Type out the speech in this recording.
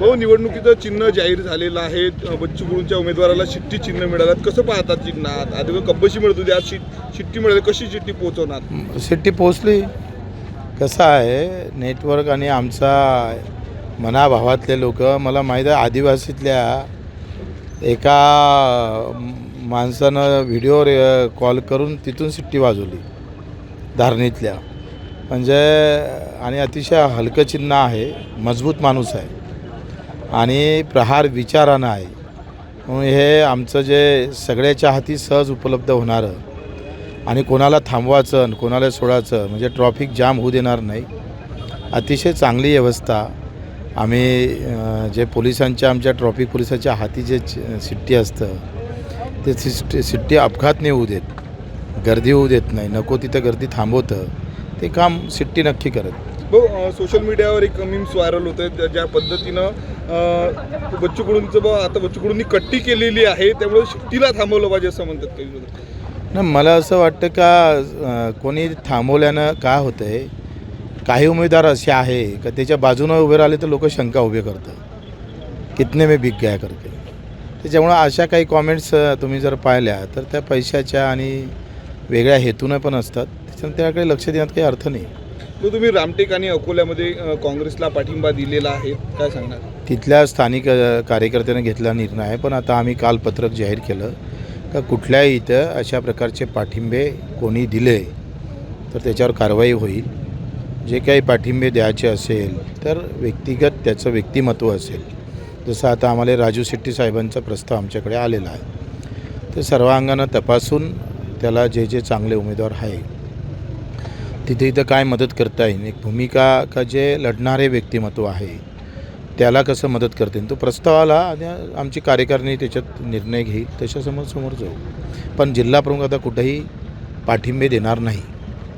भाऊ निवडणुकीचं चिन्ह जाहीर झालेलं आहे. बच्चू कडूंच्या उमेदवाराला शिट्टी चिन्ह मिळालं. कसं पाहतात चिन्हात आधी कब्बशी मिळत होती आज शिट शिट्टी मिळाली. कशी शिट्टी पोहोचवणार? सिटी पोचली कसं आहे नेटवर्क आणि आमचा मनाभावातले लोक मला माहीत आहे आदिवासीतल्या एका माणसानं व्हिडिओ कॉल करून तिथून सिट्टी वाजवली. धारणीतल्या. म्हणजे आणि अतिशय हलकं चिन्ह आहे मजबूत माणूस आहे आणि प्रहार विचारानं आहे. म्हणून हे आमचं जे सगळ्याच्या हाती सहज उपलब्ध होणारं आणि कोणाला थांबवायचं आणि कोणाला सोडायचं म्हणजे ट्रॉफिक जाम होऊ देणार नाही. अतिशय चांगली व्यवस्था आम्ही जे पोलिसांच्या आमच्या ट्रॉफिक पोलिसाच्या हाती जे सिट्टी असतं ते सिट्टी सिट्टी अपघात नाही होऊ देत. गर्दी होऊ देत नाही. नको तिथं गर्दी थांबवतं. ते काम सिट्टी नक्की करत. भाऊ अ, सोशल मीडियावर एक मीम्स व्हायरल होत आहेत ज्या पद्धतीनं बच्चू कडूंचं बा आता बच्चू कडूंनी कट्टी केलेली आहे त्यामुळे शिट्टीला थांबवलं पाहिजे असं म्हणतात काही. ना मला असं वाटतं का कोणी थांबवल्यानं काय होतं आहे काही उमेदवार असे आहे का त्याच्या बाजूनं उभे राहिले तर लोक शंका उभे करतात. कितने में बिक गया करके. त्याच्यामुळं अशा काही कॉमेंट्स तुम्ही जर पाहिल्या तर त्या पैशाच्या आणि वेगळ्या हेतूनं पण असतात. त्याच्यानं त्याकडे लक्ष देण्यात काही अर्थ नाही. तो तुम्ही रामटेक आणि अकोल्यामध्ये काँग्रेसला पाठिंबा दिलेला आहे काय सांगणार? तिथल्या स्थानिक कार्यकर्त्याने घेतलेला निर्णय आहे पण आता आम्ही काल पत्रक जाहीर केलं का कुठल्याही इथं अशा प्रकारचे पाठिंबे कोणी दिले तर त्याच्यावर कारवाई होईल. जे काही पाठिंबे द्यायचे असेल तर व्यक्तिगत त्याचं व्यक्तिमत्व असेल. जसं आता आम्हाला राजू शेट्टी साहेबांचा प्रस्ताव आमच्याकडे आलेला आहे. तर सर्वांगानं तपासून त्याला जे जे चांगले उमेदवार आहे. तिथे इथं काय मदत करता येईल? एक भूमिका का जे लढणारे व्यक्तिमत्व आहे त्याला कसं मदत करते? तो प्रस्ताव आला आणि आमची कार्यकारिणी त्याच्यात निर्णय घेईल त्याच्यासमोर समोर जाऊ. पण जिल्हा प्रमुख आता कुठेही पाठिंबे देणार नाही.